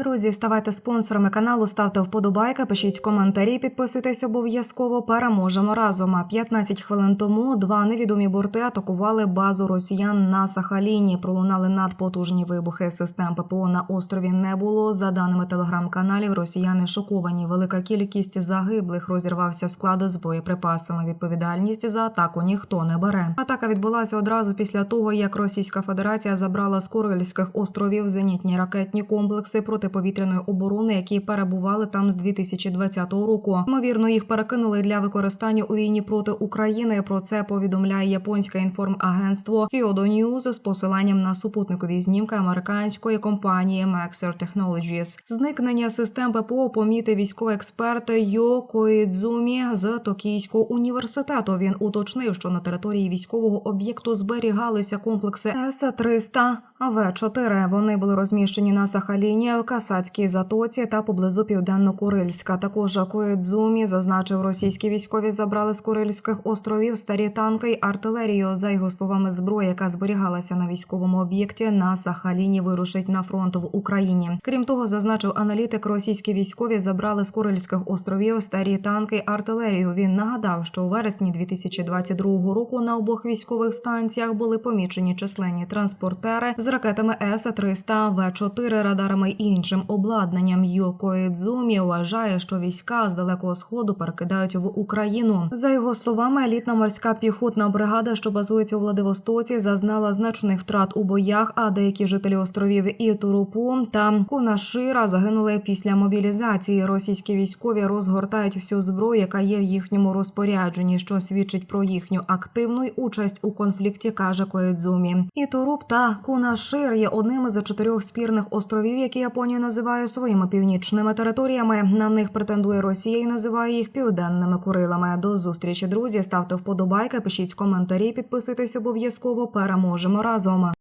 Друзі, ставайте спонсорами каналу, ставте вподобайки, пишіть коментарі, підписуйтесь обов'язково. Переможемо разом. А 15 хвилин тому два невідомі борти атакували базу росіян на Сахаліні. Пролунали надпотужні вибухи. Систем ППО на острові не було. За даними телеграм-каналів, росіяни шоковані. Велика кількість загиблих розірвався склад з боєприпасами. Відповідальність за атаку ніхто не бере. Атака відбулася одразу після того, як Російська Федерація забрала з Курильських островів зенітні ракетні комплекси протиповітряної оборони, які перебували там з 2020 року. Ймовірно, їх перекинули для використання у війні проти України. Про це повідомляє японське інформагентство Kyodo News з посиланням на супутникові знімки американської компанії Maxar Technologies. Зникнення систем ППО помітив військовий експерт Йо Коїдзумі з Токійського університету. Він уточнив, що на території військового об'єкту зберігалися комплекси С-300 В-4. Вони були розміщені на Сахаліні, Касацькій затоці та поблизу Південно-Курильська. Також Коїдзумі зазначив, російські військові забрали з Курильських островів старі танки й артилерію. За його словами, зброя, яка зберігалася на військовому об'єкті на Сахаліні, вирушить на фронт в Україні. Крім того, зазначив аналітик, російські військові забрали з Курильських островів старі танки й артилерію. Він нагадав, що у вересні 2022 року на обох військових станціях були помічені численні транспортери ракетами С-300, В-4, радарами і іншим обладнанням. Йоко Ідзумі вважає, що війська з далекого сходу перекидають в Україну. За його словами, елітна морська піхотна бригада, що базується у Владивостоці, зазнала значних втрат у боях. А деякі жителі островів Ітурупу та Кунашира загинули після мобілізації. Російські військові розгортають всю зброю, яка є в їхньому розпорядженні, що свідчить про їхню активну участь у конфлікті, каже Коїдзумі. Ітуруп та Кунашир є одним із чотирьох спірних островів, які Японія називає своїми північними територіями. На них претендує Росія і називає їх південними Курилами. До зустрічі, друзі. Ставте вподобайки, пишіть коментарі, підписуйтесь обов'язково. Переможемо разом.